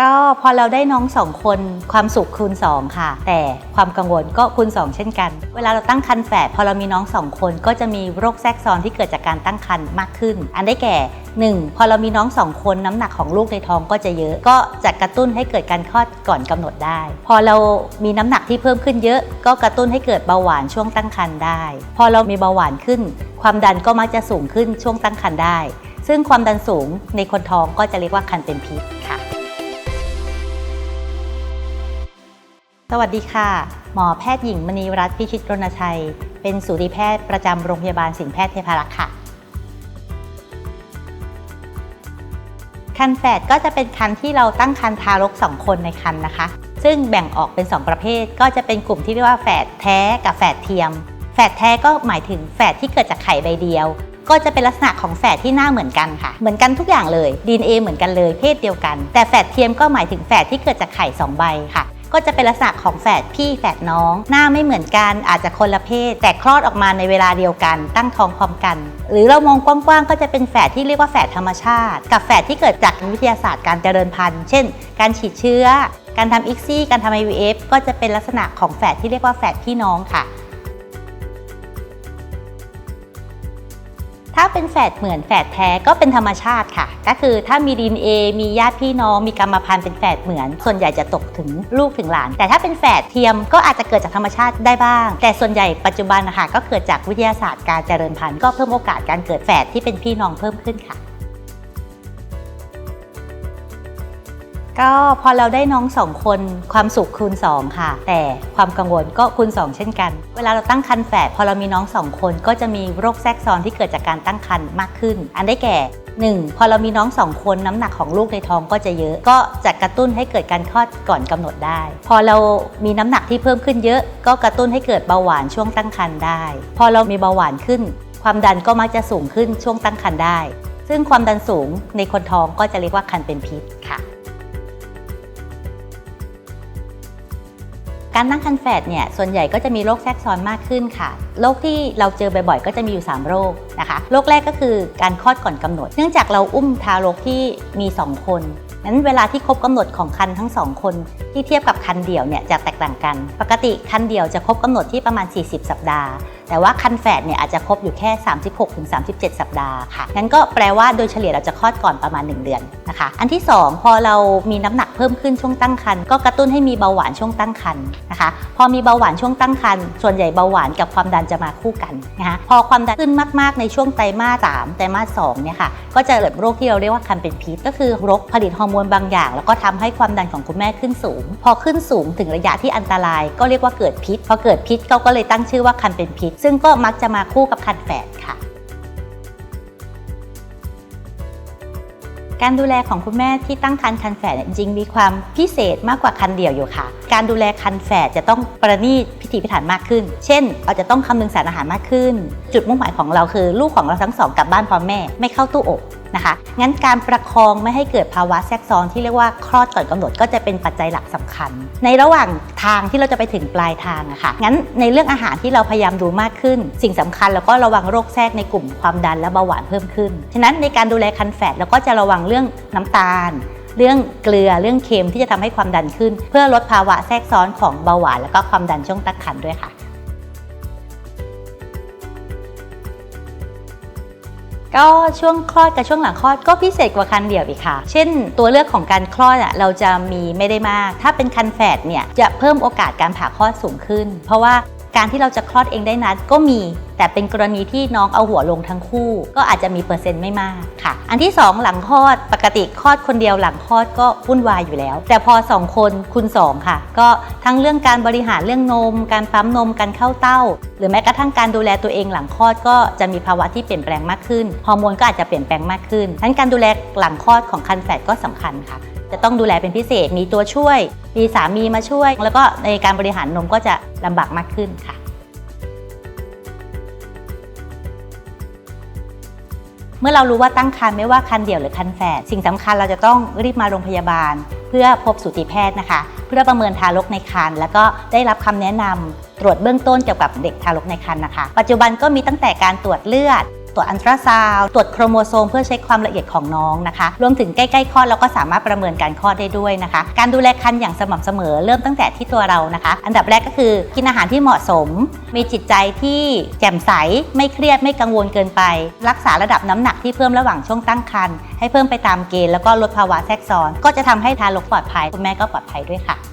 ก็พอเราได้น้องสองคนความสุขคูณ 2 ค่ะ แต่ความกังวลก็คูณ 2 เช่นกัน เวลาเราตั้งครรภ์แฝดพอเรามีน้องสองคนก็จะมีโรคแทรกซ้อนที่เกิดจากการตั้งครรภ์มากขึ้น อันได้แก่ 1. พอเรามีน้องสองคนน้ำหนักของลูกในท้องก็จะเยอะ ก็จะกระตุ้นให้เกิดการคลอดก่อนกำหนดได้ พอเรามีน้ำหนักที่เพิ่มขึ้นเยอะ ก็กระตุ้นให้เกิดเบาหวานช่วงตั้งครรภ์ได้ พอเรามีเบาหวานขึ้น ความดันก็มักจะสูงขึ้นช่วงตั้งครรภ์ได้ ซึ่งความดันสูงในคนท้องก็จะเรียกว่าคันเป็นพิษค่ะ สวัสดีค่ะ หมอแพทย์หญิงมณีรัตน์พิชิตรณชัย เป็นสูติแพทย์ประจำโรงพยาบาลสินแพทย์เทพารักษ์ค่ะ คันแฝดก็จะเป็นคันที่เราตั้งคันทารก 2 คนในคันนะคะ ซึ่งแบ่งออกเป็น 2 ประเภท ก็จะเป็นกลุ่มที่เรียกว่าแฝดแท้กับแฝดเทียม แฝดแท้ก็หมายถึงแฝดที่เกิดจากไข่ใบเดียว ก็จะเป็นลักษณะของแฝดที่หน้าเหมือนกันค่ะ เหมือนกันทุกอย่างเลย DNA เหมือนกันเลย เพศเดียวกัน แต่แฝดเทียมก็หมายถึงแฝดที่เกิดจากไข่สองใบค่ะ ก็จะเป็นลักษณะของแฝดพี่แฝดน้อง หน้าไม่เหมือนกันอาจจะคนละเพศ แต่คลอดออกมาในเวลาเดียวกัน ตั้งท้องพร้อมกัน หรือเรามองกว้างๆก็จะเป็นแฝดที่เรียกว่าแฝดธรรมชาติ กับแฝดที่เกิดจากวิทยาศาสตร์การเจริญพันธุ์ เช่น การฉีดเชื้อ การทำอิกซี่การทำไอวีเอฟก็จะเป็นลักษณะของแฝดที่เรียกว่าแฝดพี่น้องค่ะ ถ้าเป็นแฝดเหมือนแฝดแท้ก็เป็นธรรมชาติค่ะ ก็คือถ้ามีดีเอมีญาติพี่น้องมีกรรมพันธุ์เป็นแฝดเหมือน ส่วนใหญ่จะตกถึงลูกถึงหลาน แต่ถ้าเป็นแฝดเทียมก็อาจจะเกิดจากธรรมชาติได้บ้าง แต่ส่วนใหญ่ปัจจุบันนะคะก็เกิดจากวิทยาศาสตร์การเจริญพันธุ์ก็เพิ่มโอกาสการเกิดแฝดที่เป็นพี่น้องเพิ่มขึ้นค่ะ ก็พอเราได้น้องสองคนความสุขคูณ 2 ค่ะ แต่ความกังวลก็คูณ 2 เช่นกัน เวลาเราตั้งครรภ์แฝดพอเรามีน้องสองคน ก็จะมีโรคแทรกซ้อนที่เกิดจากการตั้งครรภ์มากขึ้น อันได้แก่ 1. พอเรามีน้องสองคนน้ำหนักของลูกในท้องก็จะเยอะ ก็จะกระตุ้นให้เกิดการคลอดก่อนกำหนดได้ พอเรามีน้ำหนักที่เพิ่มขึ้นเยอะ ก็กระตุ้นให้เกิดเบาหวานช่วงตั้งครรภ์ได้ พอเรามีเบาหวานขึ้น ความดันก็มักจะสูงขึ้นช่วงตั้งครรภ์ได้ ซึ่งความดันสูงในคนท้องก็จะเรียกว่าคันเป็นพิษค่ะ การตั้งครรภ์แฝดเนี่ยส่วนใหญ่ก็จะมีโรคแทรกซ้อนมากขึ้นค่ะโรคที่เราเจอบ่อยๆ ก็จะมีอยู่ 3 โรคนะคะโรคแรกก็คือการคลอดก่อนกำหนด เนื่องจากเราอุ้มทารกที่มี 2 คนนั้นเวลาที่ครบกำหนดของคันทั้ง 2 คน ที่เทียบกับคันเดี่ยวเนี่ยจะแตกต่างกัน ปกติคันเดี่ยวจะครบกำหนดที่ประมาณ 40 สัปดาห์แต่ว่าคันแฝดเนี่ยอาจจะครบอยู่แค่ 36-37 สัปดาห์ค่ะ งั้นก็แปลว่าโดยเฉลี่ยเราจะคลอดก่อนประมาณ 1 เดือนนะคะ อันที่ 2 พอเรามีน้ำหนักเพิ่มขึ้นช่วงตั้งครรภ์ก็กระตุ้นให้มีเบาหวานช่วงตั้งครรภ์นะคะ พอมีเบาหวานช่วงตั้งครรภ์ส่วนใหญ่เบาหวานกับความดันจะมาคู่กันนะคะพอความดันขึ้นมากๆในช่วงไตรมาส3ไตรมาส2เนี่ยค่ะก็จะเกิดโรคที่เราเรียกว่าคันเป็นพิษ ก็คือโรคผลิตฮอร์โมนบางอย่าง แล้วก็ทำให้ความดันของคุณแม่ขึ้นสูง พอขึ้นสูงถึงระยะที่อันตราย ก็เรียกว่าเกิดพิษ พอเกิดพิษเขาก็เลยตั้งชื่อว่าคันเป็นพิษซึ่งก็มักจะมาคู่กับคันแฝดค่ะ การดูแลของคุณแม่ที่ตั้งครรภ์คันแฝดจริงมีความพิเศษมากกว่าคันเดี่ยวอยู่ค่ะ การดูแลคันแฝดจะต้องประณีตพิถีพิถันมากขึ้น เช่น เราจะต้องคำนึงสารอาหารมากขึ้น จุดมุ่งหมายของเราคือ ลูกของเราทั้งสองกลับบ้านพร้อมแม่ ไม่เข้าตู้อบ นะคะ งั้นการประคองไม่ให้เกิดภาวะแทรกซ้อนที่เรียกว่าคลอดก่อนกำหนดก็จะเป็นปัจจัยหลักสำคัญ ในระหว่างทางที่เราจะไปถึงปลายทางอะค่ะ งั้นในเรื่องอาหารที่เราพยายามดูมากขึ้น สิ่งสำคัญแล้วก็ระวังโรคแทรกในกลุ่มความดันและเบาหวานเพิ่มขึ้น ฉะนั้นในการดูแลคันแฝดเราก็จะระวังเรื่องน้ำตาลเรื่องเกลือเรื่องเค็มที่จะทำให้ความดันขึ้น เพื่อลดภาวะแทรกซ้อนของเบาหวานแล้วก็ความดันช่วงตั้งครรภ์ด้วยค่ะ ก็ช่วงคลอดกับช่วงหลังคลอดก็พิเศษกว่าคันเดี่ยวอีกค่ะ เช่น ตัวเลือกของการคลอดอะเราจะมีไม่ได้มาก ถ้าเป็นคันแฝดเนี่ยจะเพิ่มโอกาสการผ่าคลอดสูงขึ้น เพราะว่า การที่เราจะคลอดเองได้นั้นก็มี แต่เป็นกรณีที่น้องเอาหัวลงทั้งคู่ ก็อาจจะมีเปอร์เซ็นต์ไม่มากค่ะ อันที่ 2 หลังคลอดปกติคลอดคนเดียวหลังคลอดก็วุ่นวายอยู่แล้ว แต่พอ 2 คนคูณ2ค่ะ ก็ทั้งเรื่องการบริหารเรื่องนม การปั๊มนมการเข้าเต้า หรือแม้กระทั่งการดูแลตัวเองหลังคลอดก็จะมีภาวะที่เปลี่ยนแปลงมากขึ้นฮอร์โมนก็อาจจะเปลี่ยนแปลงมากขึ้นทั้นการดูแลหลังคลอดของคันแฝดก็สำคัญค่ะ จะต้องดูแลเป็นพิเศษ มีตัวช่วย มีสามีมาช่วย แล้วก็ในการบริหารนมก็จะลำบากมากขึ้นค่ะ เมื่อเรารู้ว่าตั้งครรภ์ไม่ว่าคันเดี่ยวหรือคันแฝดสิ่งสำคัญเราจะต้องรีบมาโรงพยาบาล เพื่อพบสูติแพทย์นะคะ เพื่อประเมินทารกในครรภ์แล้วก็ได้รับคำแนะนำตรวจเบื้องต้นเกี่ยวกับเด็กทารกในครรภ์นะคะ ปัจจุบันก็มีตั้งแต่การตรวจเลือด ตรวจอันตราซาวด์ตรวจโครโมโซมเพื่อเช็คความละเอียดของน้องนะคะ รวมถึงใกล้ๆคลอดเราก็สามารถประเมินการคลอดได้ด้วยนะคะ การดูแลครรภ์อย่างสม่ำเสมอเริ่มตั้งแต่ที่ตัวเรานะคะ อันดับแรกก็คือกินอาหารที่เหมาะสม มีจิตใจที่แจ่มใสไม่เครียดไม่กังวลเกินไป รักษาระดับน้ำหนักที่เพิ่มระหว่างช่วงตั้งครรภ์ให้เพิ่มไปตามเกณฑ์แล้วก็ลดภาวะแทรกซ้อน ก็จะทำให้ทารกปลอดภัยคุณแม่ก็ปลอดภัยด้วยค่ะ